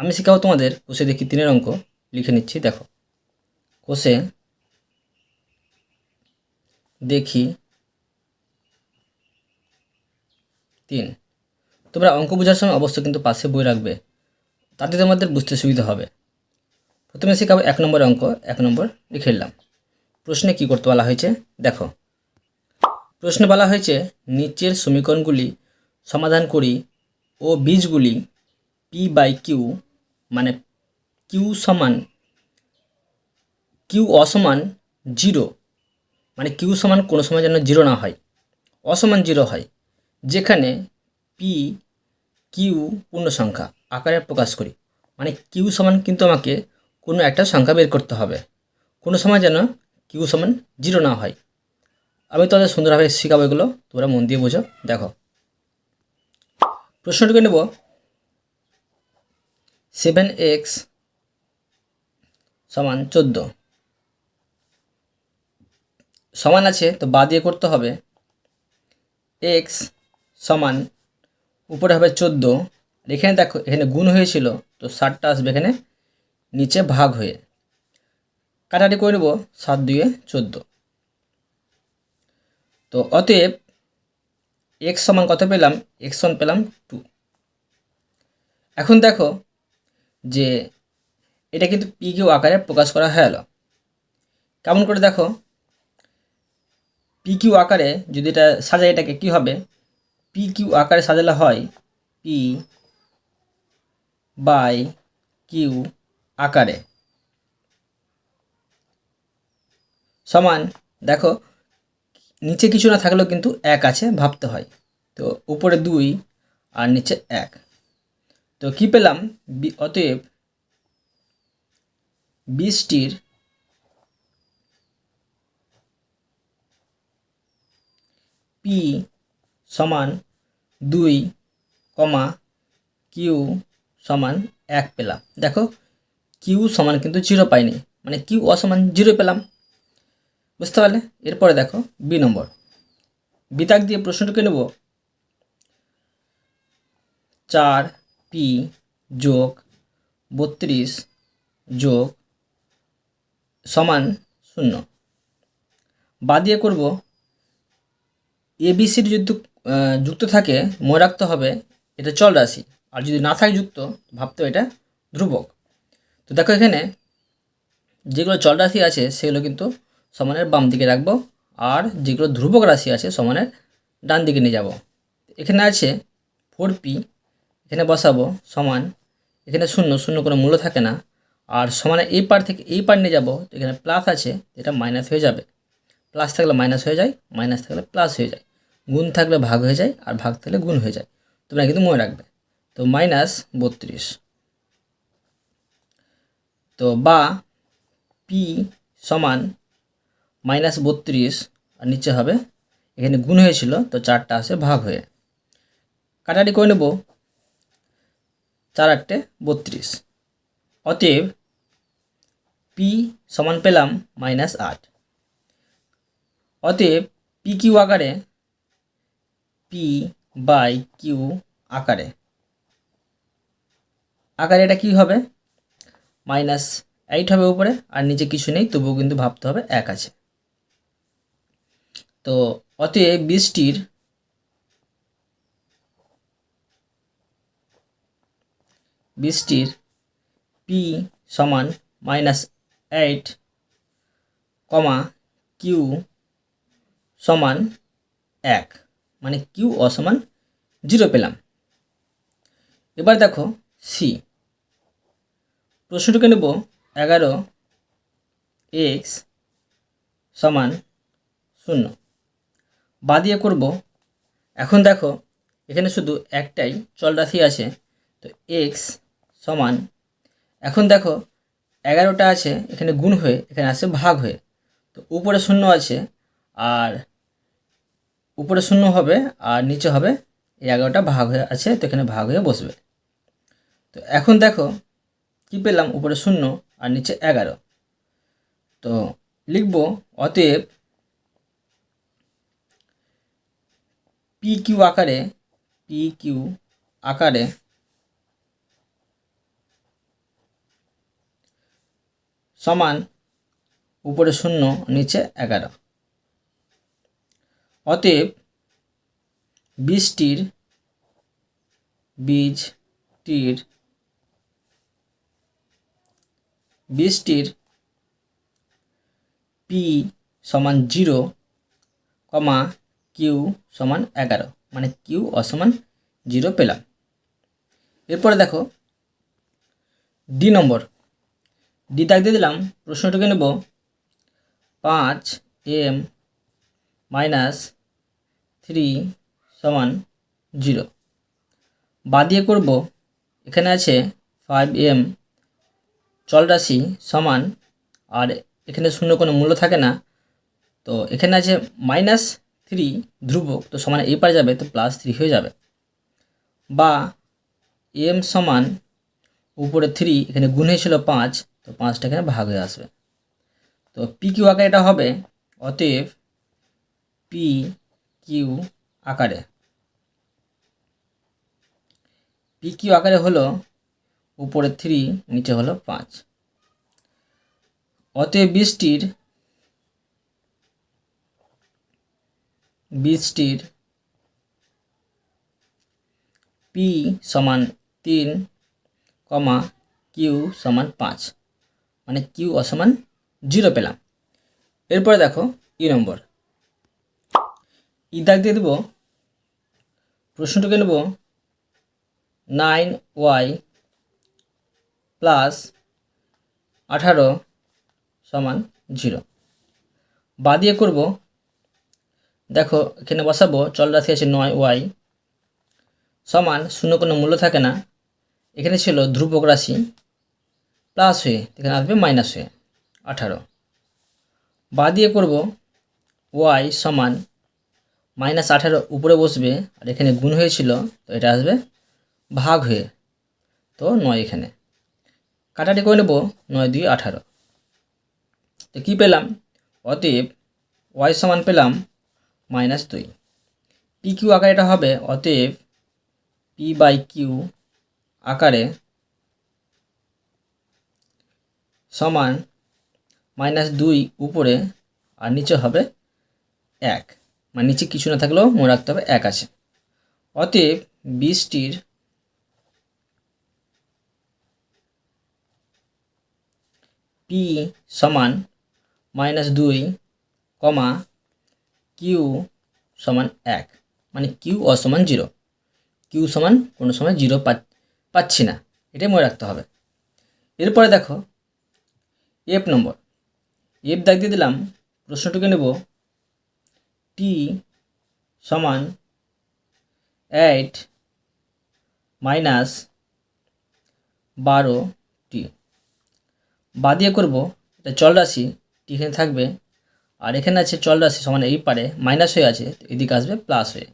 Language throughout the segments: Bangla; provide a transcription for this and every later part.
আমি শেখাবো তোমাদের কোষে দেখি তিনের অঙ্ক, লিখে নিচ্ছি, দেখো। কোষে দেখি তিন। তোমরা অঙ্ক বোঝার সময় অবশ্যই কিন্তু পাশে বই রাখবে, তাতে তোমাদের বুঝতে সুবিধা হবে। প্রথমে শেখাবো এক নম্বর অঙ্ক, এক নম্বর লিখে নিলাম। প্রশ্নে কী করতে বলা হয়েছে? দেখো। প্রশ্নে বলা হয়েছে, নিচের সমীকরণগুলি সমাধান করি ও বীজগুলি পি বাই কিউ মানে কিউ সমান কিউ অসমান জিরো। মানে কিউ সমান কোনো সময় যেন জিরো না হয়। অসমান জিরো হয়, যেখানে পি কিউ পূর্ণ সংখ্যা, আকারে প্রকাশ করি। মানে কিউ সমান কিন্তু আমাকে কোনো একটা সংখ্যা বের করতে হবে। কোনো সময় যেন কিউ সমান জিরো না হয়। আমি তোমাদের সুন্দরভাবে শেখাবো এগুলো, তোমরা মন দিয়ে বোঝো, দেখো। প্রশ্নটিকে নেব সেভেন এক্স সমান চোদ্দ। সমান আছে, তো বা দিয়ে করতে হবে। এক্স সমান উপরে হবে চোদ্দ। এখানে দেখো, এখানে গুণ হয়েছিল, তো ষাটটা আসবে এখানে নিচে ভাগ হয়ে। কাটাটি করে সাত দুয়ে চোদ্দ। তো অতএব এক্স সমান কত পেলাম? এক্স সমান পেলাম টু। এখন দেখো যে এটা কিন্তু পি কিউ আকারে প্রকাশ করা হয়ে গেল কেমন করে দেখো পি কিউ আকারে যদি এটা সাজাই, এটাকে কী হবে? পি কিউ আকারে সাজালে হয় পি বাই কিউ আকারে। সমান, দেখো, নিচে কিছু না থাকলেও কিন্তু এক আছে, ভাবতে হয়। তো উপরে দুই আর নিচে এক। তো কি পেলাম? অতএব বিশটির পি সমান দুই কমা কিউ সমান এক পেলাম। দেখো কিউ সমান কিন্তু জিরো পাইনি। মানে কিউ অসমান জিরো পেলাম। বুঝতে পারলে? এরপরে দেখো বি নম্বর। বিতাক দিয়ে প্রশ্নটাকে নেব। চার পি যোগ বত্রিশ যোগ সমান শূন্য। বা দিয়ে করব এবিসির যদি যুক্ত থাকে, মনে রাখতে হবে এটা চল রাশি। আর যদি না থাকে যুক্ত ভাবতে এটা ধ্রুবক। তো দেখো এখানে যেগুলো চল রাশি আছে, সেগুলো কিন্তু সমানের বাম দিকে রাখব, আর যেগুলো ধ্রুবক রাশি আছে, সমানের ডান দিকে নিয়ে যাব। এখানে আছে ফোর পি এখানে বসাবো, সমান। এখানে শূন্য শূন্য কোনো মূল্য থাকে না। আর সমানে এই পার থেকে এই পার নিয়ে যাব এখানে প্লাস আছে এটা মাইনাস হয়ে যাবে। প্লাস থাকলে মাইনাস হয়ে যায় মাইনাস থাকলে প্লাস হয়ে যায়। গুণ থাকলে ভাগ হয়ে যায়, আর ভাগ থাকলে গুণ হয়ে যায়। তোমরা কিন্তু মনে রাখবে। তো মাইনাস বত্রিশ। তো বা পি সমান মাইনাস বত্রিশ, আর নিচে হবে। এখানে গুণ হয়েছিল, তো চারটা আসে ভাগ হয়ে। কাটাটি করে নেব। চার আটটে বত্রিশ। অতএব পি সমান পেলাম মাইনাস আট। অতএব পি কিউ আকারে পি বাই কিউ আকারে। আকারে এটা কী হবে? মাইনাস এইট হবে উপরে, আর নিচে কিছু নেই, তবুও কিন্তু ভাবতে হবে এক আছে। তো অতএব বীজটির বীজটির পি সমান মাইনাস এইট কমা কিউ সমান এক মানে কিউ অসমান জিরো পেলাম। এবার দেখো সি। প্রশ্নটিকে নেব এগারো এক্স সমান শূন্য। বা দিয়ে করব, এখন দেখো এখানে শুধু একটাই চল রাশি আছে, তো এক্স সমান। এখন দেখো, এগারোটা আছে, এখানে গুণ হয়ে, এখানে আসছে ভাগ হয়ে। তো উপরে শূন্য আছে, আর উপরে শূন্য হবে, আর নিচে হবে, এই এগারোটা ভাগ হয়ে আছে, তো এখানে ভাগ হয়ে বসবে। তো এখন দেখো, কি পেলাম? উপরে শূন্য, আর নিচে এগারো। তো লিখব, অতএব পি কিউ আকারে পি কিউ আকারে সমান উপরে শূন্য, নিচে এগারো। অতএব বীজটির বীজটির বীজটির পি সমান জিরো কমা কিউ সমান এগারো মানে কিউ অসমান জিরো পেলাম। এরপরে দেখো, ডি নম্বর। ডি দাগ দিয়ে দিলাম। প্রশ্নটাকে নেব? পাঁচ এম মাইনাস থ্রি সমান জিরো। বাদ দিয়ে করব, এখানে আছে ফাইভ এম। চল রাশি সমান, আর এখানে শূন্য কোনো মূল্য থাকে না। তো এখানে আছে মাইনাস থ্রি ধ্রুবক, তো সমান এই পারে যাবে, তো প্লাস থ্রি হয়ে যাবে। বা এম সমান উপরে থ্রি, এখানে গুণ হয়েছিল পাঁচ তো পাঁচটা এখানে ভাগ হয়ে আসবে। তো পি কিউ আকারে এটা হবে, অতএব পি কিউ আকারে। পি কিউ আকারে হলো উপরে থ্রি নিচে হলো পাঁচ। অতএব বৃষ্টির বীজটির পি সমান তিন, কমা কিউ সমান পাঁচ। মানে কিউ অসমান জিরো পেলাম। এরপরে দেখো ই নম্বর। ই দাগ দিয়ে দেবো, প্রশ্নটাকে নেব, নাইন ওয়াই প্লাস আঠারো সমান জিরো। বাদিয়ে করব, দেখো এখানে বসাবো, চল রাশি আছে নয় ওয়াই সমান শূন্য কোনো মূল্য থাকে না। এখানে ছিল ধ্রুবক রাশি। প্লাস হয়ে, এখানে আসবে মাইনাস হয়ে, আঠারো। বা দিয়ে করব ওয়াই সমান মাইনাস আঠারো উপরে বসবে, আর এখানে গুণ হয়েছিল, তো এটা আসবে ভাগ হয়ে, তো নয় এখানে। কাটাটি করে নেব, নয় দুই আঠারো। তো কী পেলাম? অতএব ওয়াই সমান পেলাম মাইনাস দুই। পি কিউ আকারে এটা হবে, অতএব পি বাই কিউ আকারে সমান মাইনাস দুই উপরে আর নিচে হবে এক। মানে নিচে কিছু না থাকলেও মনে রাখতে হবে এক আছে। অতএব বিশটির পি সমান মাইনাস দুই কমা কিউ সমান এক। মানে কিউ অসমান জিরো। কিউ সমান কোনো সময় জিরো পাচ্ছি না। এটাই মনে রাখতে হবে। এরপরে দেখো এফ নম্বর এফ দাগ দিয়ে দিলাম, প্রশ্নটুকে নেব টি সমান এইট মাইনাস বারো টি বাদিয়ে করব, এটা চল রাশি টি এখানে থাকবে, আর এখানে আছে চল রাশি সমান এই পারে মাইনাস হয়ে আছে এদিকে আসবে প্লাস হয়ে।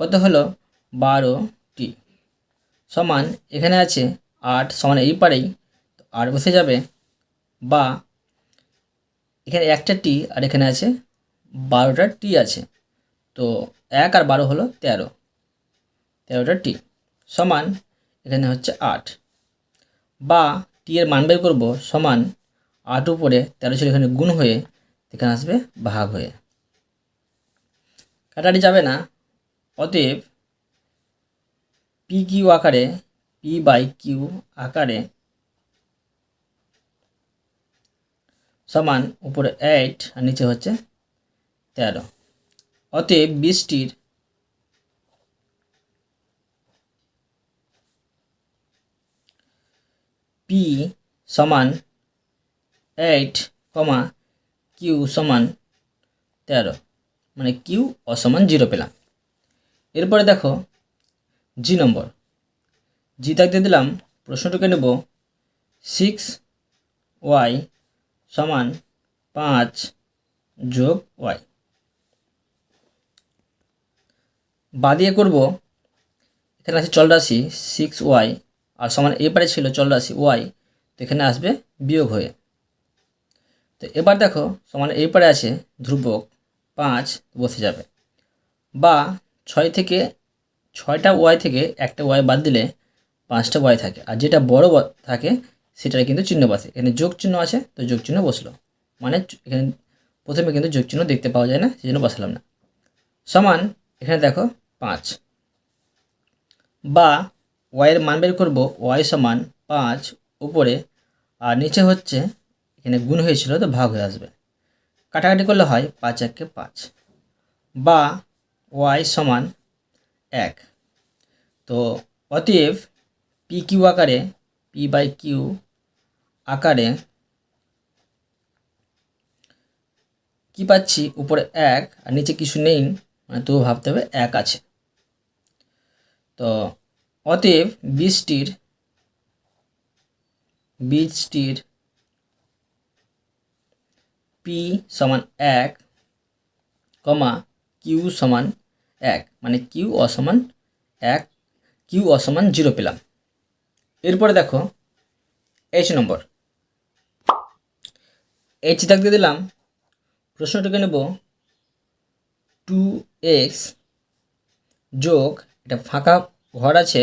কত হলো? বারো টি সমান এখানে আছে আট সমান এই পারেই আট বসে যাবে বা এখানে একটা টি আর এখানে আছে বারোটা টি আছে। তো এক আর বারো হলো তেরো। তেরোটা টি সমান এখানে হচ্ছে আট। বা টি এর মান বের করব সমান আট উপরে তেরো ছিল এখানে গুণ হয়ে এখানে আসবে ভাগ হয়ে। কাটাটি যাবে না। অতএব পি কিউ আকারে, পি বাই কিউ আকারে সমান উপরে এইট আর নিচে হচ্ছে তেরো। অতএব বিশটির পি সমান এইট কমা কিউ সমান তেরো। মানে কিউ অসমান জিরো পেলাম। এরপরে দেখো জি নম্বর। জি থাকতে দিলাম, প্রশ্নটাকে নেব সিক্স ওয়াই সমান পাঁচ যোগ ওয়াই। বা দিয়ে করব, এখানে আছে চল রাশি সিক্স ওয়াই আর সমান এপারে ছিল চল রাশি ওয়াই তো এখানে আসবে বিয়োগ হয়ে। তো এবার দেখো, সমান এই পারে আছে ধ্রুবক, পাঁচ বসে যাবে। বা ছয় থেকে, ছয়টা ওয়াই থেকে একটা ওয়াই বাদ দিলে পাঁচটা ওয়াই থাকে, আর যেটা বড় থাকে সেটার কিন্তু চিহ্ন বসে। এখানে যোগ চিহ্ন আছে, তো যোগ চিহ্ন বসল। মানে এখানে প্রথমে কিন্তু যোগ চিহ্ন দেখতে পাওয়া যায় না, সেই জন্য বসালাম না। সমান, এখানে দেখো, পাঁচ। বা ওয়াইয়ের মান বের করব ওয়াই সমান পাঁচ উপরে, আর নিচে হচ্ছে, এখানে গুণ হয়েছিল তো ভাগ হয়ে আসবে। কাটাকাটি করলে হয় পাঁচ একে পাঁচ। বা ওয়াই সমান এক। তো অতএব পি কিউ আকারে পি বাই কিউ আকারে কি পাচ্ছি? উপরে এক আর নিচে কিছু নেই মানে তবু ভাবতে হবে এক আছে। তো অতএব বীজটির বীজটির পি সমান এক, কমা কিউ সমান এক মানে কিউ অসমান এক কিউ অসমান জিরো পেলাম। এরপরে দেখো এইচ নম্বর। এইচ দিয়ে দিলাম। প্রশ্নটাকে নেব টু এক্স যোগ এটা ফাঁকা ঘর আছে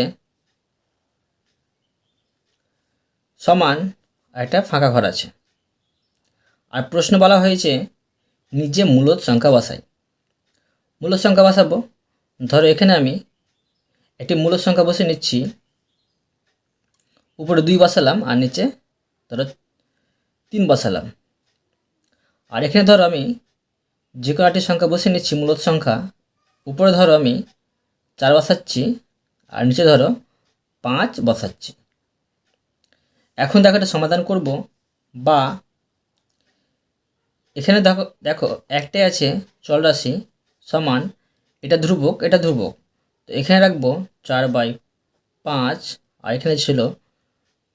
সমান আর একটা ফাঁকা ঘর আছে। আর প্রশ্ন বলা হয়েছে নিজে মূলত সংখ্যা বসাই। মূলত সংখ্যা বসাবো। ধরো এখানে আমি একটি মূলত সংখ্যা বসে নিচ্ছি। উপরে দুই বসালাম আর নিচে ধরো তিন বসালাম। আর এখানে ধরো আমি যে কোনো একটি সংখ্যা বসে নিচ্ছি, মূলত সংখ্যা। উপরে ধরো আমি চার বসাচ্ছি, আর নিচে ধরো পাঁচ বসাচ্ছি। এখন দেখো এটা সমাধান করব, বা এখানে দেখো দেখো একটাই আছে চল রাশি সমান, এটা ধ্রুবক এটা ধ্রুবক। তো এখানে রাখব চার বাই পাঁচ, আর এখানে ছিল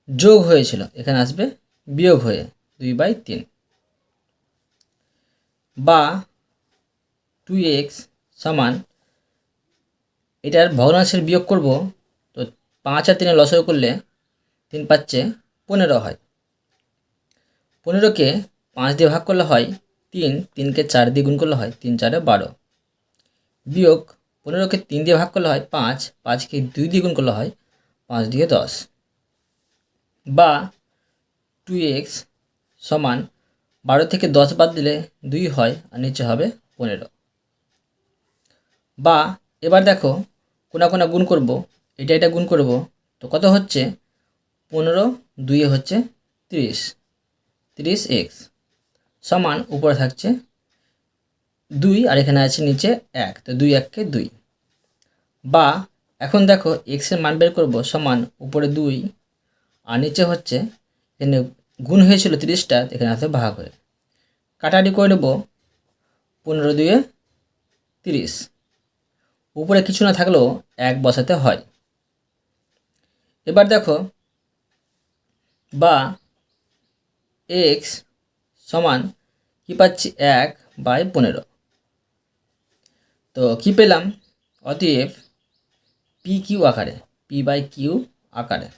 যোগ হয়েছিল, এখানে আসবে বিয়োগ হয়ে দুই বাই তিন। বা টু এক্স সমান এটার ভগ্নাংশের বিয়োগ করব, তো পাঁচ আর তিনে লসয় করলে তিন পাচ্ছে পনেরো হয়। পনেরোকে পাঁচ দিয়ে ভাগ করলে হয় তিন, তিনকে চার দিয়ে গুণ করলে হয় তিন, চারে বারো। বিয়োগ পনেরোকে তিন দিয়ে ভাগ করলে হয় পাঁচ, পাঁচকে দুই দিয়ে গুণ করলে হয় পাঁচ দিয়ে দশ। বা টু এক্স সমান বারো থেকে দশ বাদ দিলে দুই হয় আর নিচে হবে পনেরো। বা এবার দেখো কোনা কোনা গুণ করব, এটা এটা গুণ করব, তো কত হচ্ছে? পনেরো দুইয়ে হচ্ছে তিরিশ। তিরিশ এক্স সমান উপরে থাকছে দুই আর এখানে আছে নিচে এক, তো দুই এককে দুই। বা এখন দেখো এক্সের মান বের করব সমান উপরে দুই আর নিচে হচ্ছে এখানে গুণ হয়েছিল তিরিশটা, এখানে আছে ভাগ হয়ে। কাটাটি করে নেব পনেরো দুয়ে তিরিশ। উপরে কিছু না থাকলেও এক বসাতে হয়। এবার দেখো, বা এক্স সমান কী পাচ্ছি? এক বাই পনেরো। তো কী পেলাম? অতএব পি কিউ আকারে পি বাই কিউ আকারে।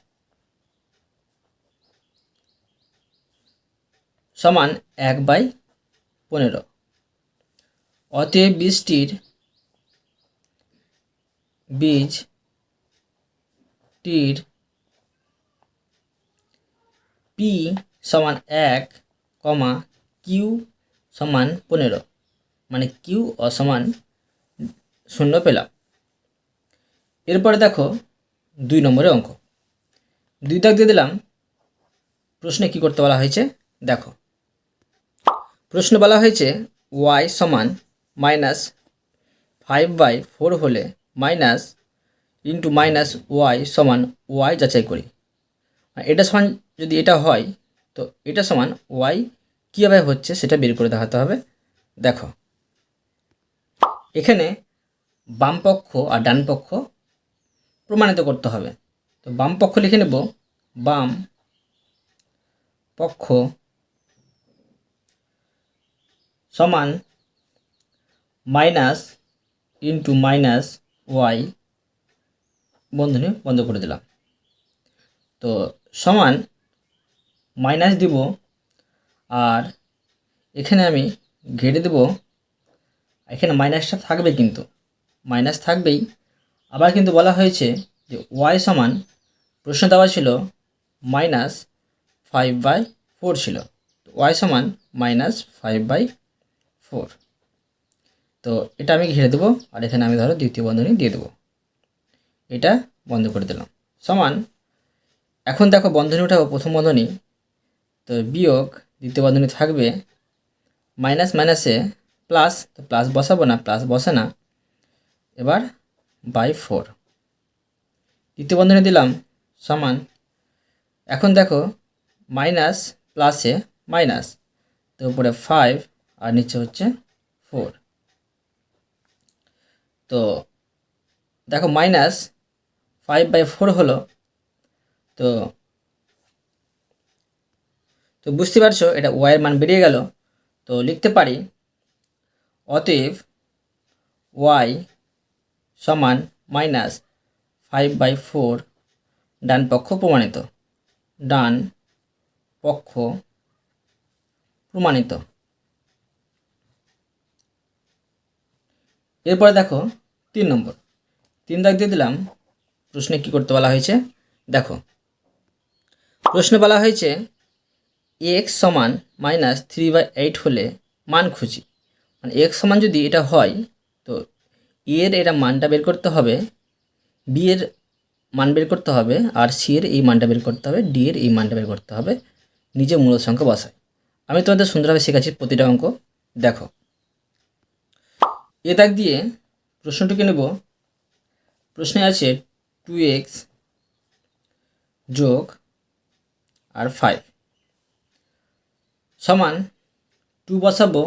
সমান এক বাই পনেরো। অতএব বীজটির বীজ টির পি সমান এক কমা কিউ সমান পনেরো। মানে কিউ অসমান শূন্য পেলাম। এরপরে দেখো দুই নম্বরের অঙ্ক। দুই দাগ দিয়ে দিলাম। প্রশ্নে কি করতে বলা হয়েছে? দেখো। প্রশ্ন বলা হয়েছে ওয়াই সমান মাইনাস ফাইভ বাই ফোর হলে মাইনাস ইন্টু মাইনাস ওয়াই সমান ওয়াই যাচাই করি। এটা সমান যদি এটা হয়, তো এটা সমান ওয়াই কীভাবে হচ্ছে সেটা বের করে দেখাতে হবে। দেখো, এখানে বাম পক্ষ আর ডান পক্ষ প্রমাণিত করতে হবে। তো বাম পক্ষ লিখে নেব, বাম পক্ষ সমান মাইনাস ইন্টু মাইনাস ওয়াই, বন্ধনী বন্ধ করে দিলাম। তো সমান মাইনাস দিব, আর এখানে আমি ঘেটে দেব। এখানে মাইনাসটা থাকবে কিন্তু, মাইনাস থাকবেই। আবার কিন্তু বলা হয়েছে যে ওয়াই সমান, প্রশ্ন দেওয়া ছিল, মাইনাস ফাইভ বাই ফোর ছিল। ওয়াই সমান মাইনাস ফাইভ বাই ফোর তো এটা আমি ঘিরে দেবো, আর এখানে আমি ধরো দ্বিতীয় বন্ধনী দিয়ে দেবো। এটা বন্ধ করে দিলাম। সমান, এখন দেখো বন্ধনী উঠাবো প্রথম বন্ধনী, তো বিয়োগ দ্বিতীয় বন্ধনী থাকবে মাইনাস মাইনাসে প্লাস তো প্লাস বসাবো না প্লাস বসে না। এবার বাই ফোর দ্বিতীয় বন্ধনী দিলাম, সমান, এখন দেখো মাইনাস প্লাসে মাইনাস, তো উপরে ফাইভ আর নিচে হচ্ছে ফোর তো দেখো মাইনাস ফাইভ বাই ফোর হলো, তো তো বুঝতে পারছ এটা ওয়াইয়ের মান বেরিয়ে গেল। তো লিখতে পারি, অতএব ওয়াই সমান মাইনাস ফাইভ বাই ফোর ডান পক্ষ প্রমাণিত, ডান পক্ষ প্রমাণিত। এরপরে দেখো তিন নম্বর। তিন দাগ দিয়ে দিলাম। প্রশ্নে কি করতে বলা হয়েছে? দেখো। প্রশ্নে বলা হয়েছে এক্স সমান মাইনাস থ্রি বাই এইট হলে মান খুঁজি। মানে এক্স সমান যদি এটা হয়, তো এর এটা মানটা বের করতে হবে বি এর মান বের করতে হবে, আর সি এর এই মানটা বের করতে হবে ডি এর এই মানটা বের করতে হবে নিজে মূল সংখ্যা বসায়। আমি তোমাদের সুন্দরভাবে শেখাচ্ছি প্রতিটা অঙ্ক। দেখো। এ দাগ দিয়ে প্রশ্নটিকে নেব। প্রশ্নে আছে টু এক্স যোগ আর ফাইভ সমান টু বসাবো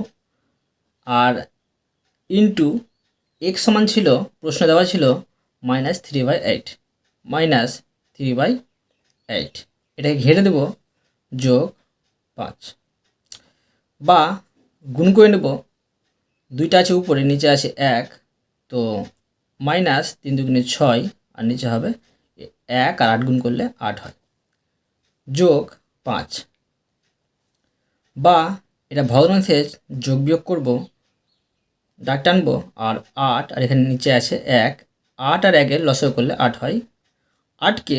আর ইন্টু এক্স সমান ছিল, প্রশ্ন দেওয়া ছিল minus three by eight minus three by eight এটাকে ঘেরে দেব যোগ পাঁচ বা গুণ করে নেব দুইটা আছে উপরে, নিচে আছে এক, তো মাইনাস তিন দুগুণে ছয়, আর নিচে হবে এক, আর আট গুণ করলে আট হয়। যোগ পাঁচ। বা এটা ভগ্নাংশের যোগ বিয়োগ করব দাগ টানবো, আর আট, আর এখানে নিচে আছে এক, আট আর একের লসও করলে আট হয়। আটকে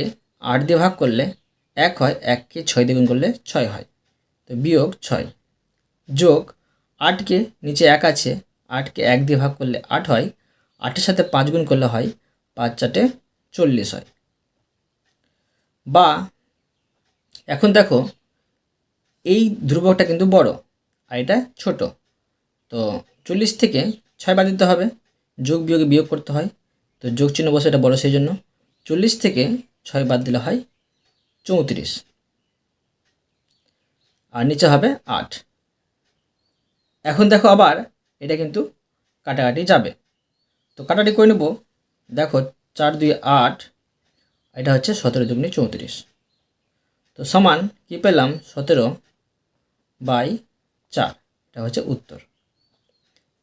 আট দিয়ে ভাগ করলে এক হয়, এককে ছয় দিয়ে গুণ করলে ছয় হয়, তো বিয়োগ ছয়। যোগ আটকে নিচে এক আছে, আটকে এক দিয়ে ভাগ করলে আট হয়, আটের সাথে পাঁচ গুণ করলে হয় পাঁচ চারটে চল্লিশ হয়। বা এখন দেখো, এই ধ্রুবকটা কিন্তু বড় আর এটা ছোট। তো চল্লিশ থেকে ছয় বাদ দিতে হবে, যোগ বিয়োগে বিয়োগ করতে হয়, তো যোগ চিহ্ন বসে এটা বড় সেই জন্য। চল্লিশ থেকে ছয় বাদ দিলে হয় চৌত্রিশ। আর নিচে হবে আট। এখন দেখো আবার এটা কিন্তু কাটাকাটি যাবে। তো কাটাকাটি করে নেব। দেখো চার দুই আট, এটা হচ্ছে সতেরো দুগুণে চৌত্রিশ। তো সমান কি পেলাম? সতেরো বাই চার, এটা হচ্ছে উত্তর।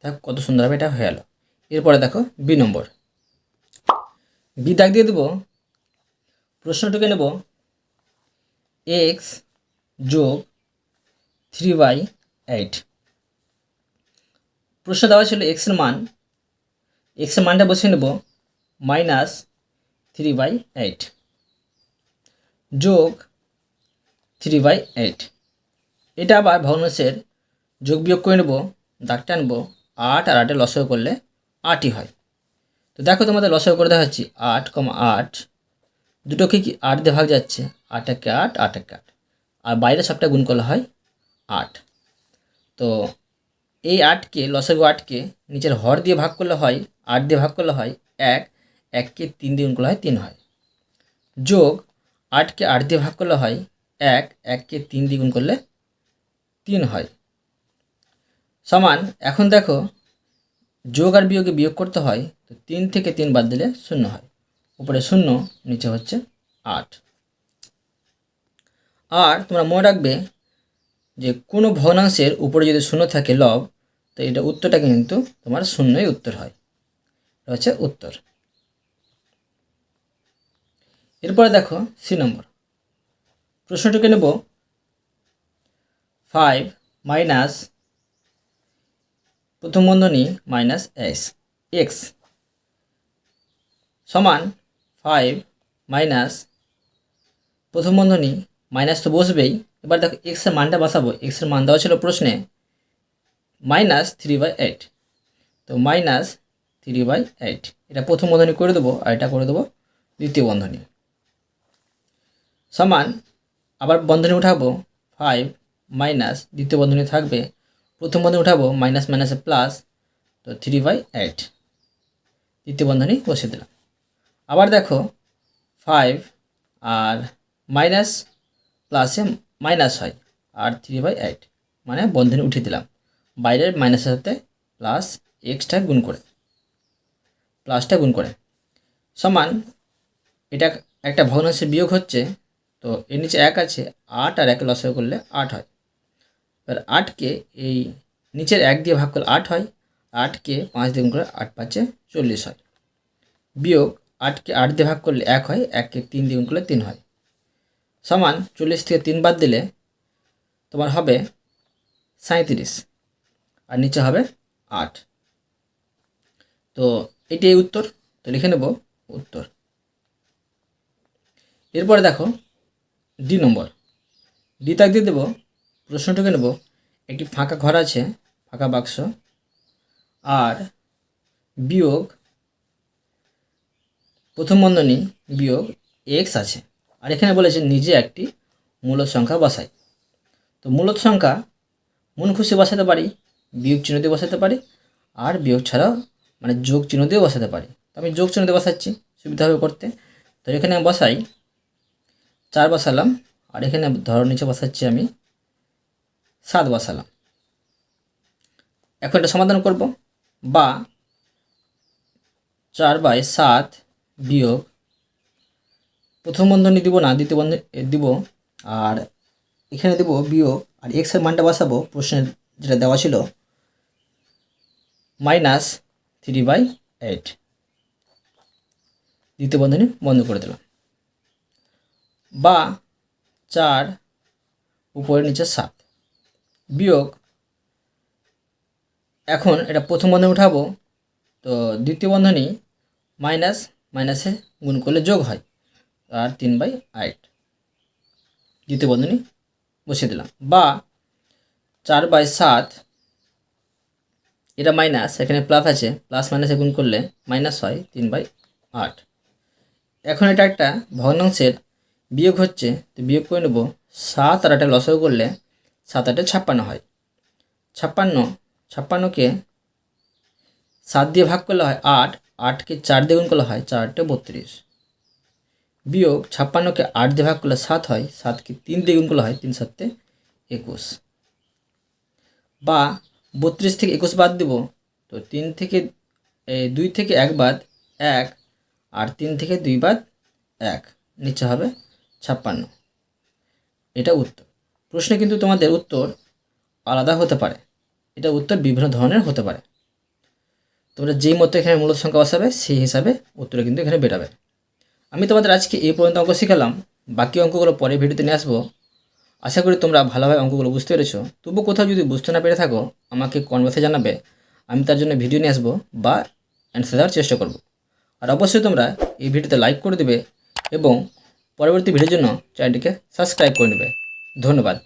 দেখো কত সুন্দরভাবে এটা হয়ে গেল। এরপরে দেখো বি নম্বর। বি দাগ দিয়ে দেবো। প্রশ্নটিকে নেব। এক্স যোগ থ্রি বাই এইট। প্রশ্ন দেওয়া ছিল এক্সের মান এক্সের মানটা বসে নেব মাইনাস থ্রি বাই এইট যোগ থ্রি বাই এইট এটা আবার ভগ্নাংশের যোগ বিয়োগ করে নেব, দাগ টানবো, আট আর আটে লসও করলে আটই হয়। তো দেখো তোমাদের লসও করে দেখাচ্ছি, আট কমা আট, দুটোকে কি আট দিয়ে ভাগ যাচ্ছে, আট একে আট আট একে আট। আর বাইরে সবটা গুণ করলে হয় আট। তো এই আটকে, লসগু আটকে নিচের হর দিয়ে ভাগ করলে হয়, আট দিয়ে ভাগ করলে হয় এক, এককে তিন দিয়ে গুণ করলে হয় তিন হয়। যোগ আটকে আট দিয়ে ভাগ করলে হয় এক, এককে তিন দিয়ে গুণ করলে তিন হয়। সমান, এখন দেখো যোগ আর বিয়োগে বিয়োগ করতে হয়, তো তিন থেকে তিন বাদ দিলে শূন্য হয়। উপরে শূন্য, নিচে হচ্ছে আট। আর তোমরা মনে রাখবে যে কোনো ভগ্নাংশের উপরে যদি শূন্য থাকে লব তো এটা উত্তরটা কিন্তু তোমার শূন্যই উত্তর হয়। এটা হচ্ছে উত্তর। এরপরে দেখো সি নম্বর। প্রশ্নটিকে নেব। ফাইভ মাইনাস প্রথম বন্ধনী মাইনাস এক্স এক্স সমান ফাইভ মাইনাস প্রথম বন্ধনী মাইনাস তো বসবেই। এবার দেখো এক্সের মানটা বসাবো। এক্সের মান দেওয়া ছিল প্রশ্নে। Minus three by eight. তো মাইনাস থ্রি বাই এইট। এটা প্রথম বন্ধনী করে দেবো আর এটা করে দেবো দ্বিতীয় বন্ধনী। সমান আবার বন্ধনী উঠাবো ফাইভ মাইনাস দ্বিতীয় বন্ধনী থাকবে। প্রথম বন্ধনী উঠাবো মাইনাস মাইনাসে প্লাস তো থ্রি বাই এইট দ্বিতীয় বন্ধনী বসিয়ে দিলাম। আবার দেখো ফাইভ আর মাইনাস প্লাসে মাইনাস হয়, আর থ্রি বাই এইট মানে বন্ধনী উঠিয়ে দিলাম। বাইরের মাইনাসের সাথে প্লাস এক্সটা গুণ করে প্লাসটা গুণ করে। সমান, এটা একটা ভগ্নাংশে বিয়োগ হচ্ছে, তো এর নিচে এক আছে, আট আর একে লসাগু করলে আট হয়। এবার আটকে এই নিচের এক দিয়ে ভাগ করলে আট হয় আটকে পাঁচ দিয়ে গুণ করে আট পাঁচে চল্লিশ হয়। বিয়োগ আটকে আট দিয়ে ভাগ করলে এক হয় এককে তিন দিয়ে গুণ করলে তিন হয়। সমান, চল্লিশ থেকে তিন বাদ দিলে তোমার হবে সাঁত্রিশ আর নিচে হবে আট। তো এটি উত্তর। তো লিখে নেব উত্তর। এরপরে দেখো ডি নম্বর। ডি তাক দিয়ে দেবো, প্রশ্নটাকে নেব, একটি ফাঁকা ঘর আছে, ফাঁকা বাক্স, আর বিয়োগ, প্রথম বন্ধনী বিয়োগ এক্স আছে। আর এখানে বলেছে নিজে একটি মূলত সংখ্যা বসাই। তো মূলত সংখ্যা, মন খুশি বসাতে পারি। বিয়োগ চিহ্ন দিয়ে বসাতে পারি, আর বিয়োগ ছাড়াও মানে যোগ চিহ্ন দিয়েও বসাতে পারি। তো আমি যোগ চিহ্ন দিয়ে বসাচ্ছি, সুবিধা হবে করতে। তো এখানে বসাই, চার বসালাম, আর এখানে ধরো নিচে বসাচ্ছি আমি, সাত বসালাম। এখন এটা সমাধান করব, বা চার বাই সাত বিয়োগ প্রথম বন্ধনী দিব না, দ্বিতীয় বন্ধনী দিব, আর এখানে দেব বিয়োগ, আর এক্সের মানটা বসাবো, প্রশ্নের যেটা দেওয়া ছিল মাইনাস থ্রি বাই এইট দ্বিতীয় বন্ধনী বন্ধ করে দিলাম। বা চার উপরে নিচে সাত। বিয়োগ, এখন এটা প্রথম বন্ধনী উঠাবো, তো দ্বিতীয় বন্ধনী মাইনাস মাইনাসে গুণ করলে যোগ হয়, আর তিন বাই আট দ্বিতীয় বন্ধনী বসিয়ে দিলাম। বা চার বাই সাত এটা মাইনাস এখানে প্লাস আছে প্লাস মাইনাসে গুণ করলে মাইনাস হয় তিন বাই আট। এখন এটা একটা ভগ্নাংশের বিয়োগ হচ্ছে, তো বিয়োগ করে নেব সাত আর আটে লসাগু করলে সাত আটে ছাপ্পান্ন হয়। ছাপ্পান্ন, ছাপ্পান্নকে সাত দিয়ে ভাগ করলে হয় আট, আটকে চার দিয়ে গুণ করলে হয় চারটে বত্রিশ। বিয়োগ ছাপ্পান্নকে আট দিয়ে ভাগ করলে সাত হয়, সাতকে তিন দিয়ে গুণ করলে হয় তিন সাতে একুশ। বা বত্রিশ থেকে একুশ বাদ দেব। তো তিন থেকে দুই থেকে এক বাদ এক, আর তিন থেকে দুই বাদ এক। নিচে হবে ছাপ্পান্ন। এটা উত্তর। প্রশ্নে কিন্তু তোমাদের উত্তর আলাদা হতে পারে। এটা উত্তর বিভিন্ন ধরনের হতে পারে। তোমরা যেই মতো এখানে মূলত সংখ্যা বসাবে, সেই হিসাবে উত্তর কিন্তু এখানে বেরাবে। আমি তোমাদের আজকে এই পর্যন্ত অঙ্ক শিখালাম। বাকি অঙ্কগুলো পরে ভিডিওতে নিয়ে আসব। আশা করি তোমরা ভালোভাবে অঙ্কগুলো বুঝতে পেরেছ। তবু কোথাও যদি বুঝতে না পেরে থাকো, আমাকে কনভার্সে জানাবে। আমি তার জন্য ভিডিও নিয়ে আসব, বা অ্যান্সার দেওয়ার চেষ্টা করব। আর অবশ্যই তোমরা এই ভিডিওতে লাইক করে দেবে এবং পরবর্তী ভিডিওর জন্য চ্যানেলটিকে সাবস্ক্রাইব করে নেবে। ধন্যবাদ।